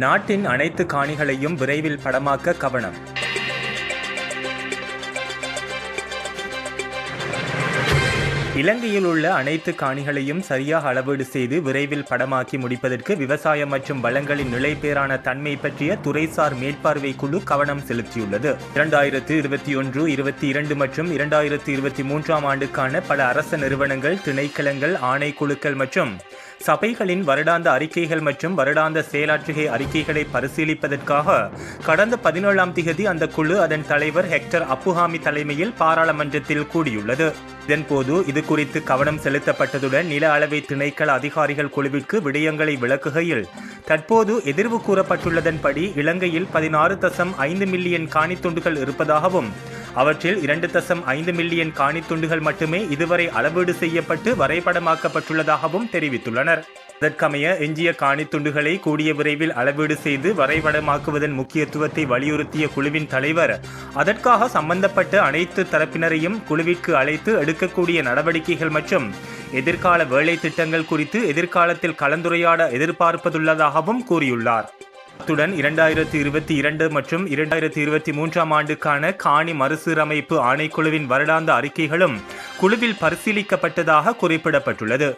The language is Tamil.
நாட்டின் அனைத்து காணிகளையும் விரைவில் படமாக்க கவனம். இலங்கையில் உள்ள அனைத்து காணிகளையும் சரியாக அளவீடு செய்து விரைவில் படமாக்கி முடிப்பதற்கு விவசாயம் மற்றும் வளங்களின் நிலைபேறான தன்மை பற்றிய துறைசார் மேற்பார்வை குழு கவனம் செலுத்தியுள்ளது. இரண்டாயிரத்து இருபத்தி ஒன்று இருபத்தி இரண்டு மற்றும் இரண்டாயிரத்து இருபத்தி மூன்றாம் ஆண்டுக்கான பல அரச நிறுவனங்கள் திணைக்களங்கள் ஆணைக்குழுக்கள் மற்றும் சபைகளின் வருடாந்த அறிக்கைகள் மற்றும் வருடாந்த செயலாற்றுகை அறிக்கைகளை பரிசீலிப்பதற்காக கடந்த பதினேழாம் திகதி அந்த குழு அதன் தலைவர் ஹெக்டர் அப்புஹாமி தலைமையில் பாராளுமன்றத்தில் கூடியுள்ளது. இதன்போது இது குறித்து கவனம் செலுத்தப்பட்டதுடன் நில அளவை திணைக்கள அதிகாரிகள் குழுவிற்கு விடயங்களை விளக்குகையில் தற்போது எதிர்வு கூறப்பட்டுள்ளதன்படி இலங்கையில் பதினாறு தசம் ஐந்து மில்லியன் காணித்துண்டுகள் இருப்பதாகவும் அவற்றில் இரண்டு தசம் ஐந்து மில்லியன் காணித்துண்டுகள் மட்டுமே இதுவரை அளவீடு செய்யப்பட்டு வரைபடமாக்கப்பட்டுள்ளதாகவும் தெரிவித்துள்ளனர். அதற்கமைய எஞ்சிய காணித்துண்டுகளை கூடிய விரைவில் அளவீடு செய்து வரைபடமாக்குவதன் முக்கியத்துவத்தை வலியுறுத்திய குழுவின் தலைவர் அதற்காக சம்பந்தப்பட்ட அனைத்து தரப்பினரையும் குழுவிற்கு அழைத்து எடுக்கக்கூடிய நடவடிக்கைகள் மற்றும் எதிர்கால வேலை திட்டங்கள் குறித்து எதிர்காலத்தில் கலந்துரையாட எதிர்பார்ப்பதுள்ளதாகவும் கூறியுள்ளார். அத்துடன் இரண்டாயிரத்தி இருபத்தி இரண்டு மற்றும் இரண்டாயிரத்தி இருபத்தி மூன்றாம் ஆண்டுக்கான காணி மறுசீரமைப்பு ஆணைக்குழுவின் வருடாந்த அறிக்கைகளும் குழுவில் பரிசீலிக்கப்பட்டதாக குறிப்பிடப்பட்டுள்ளது.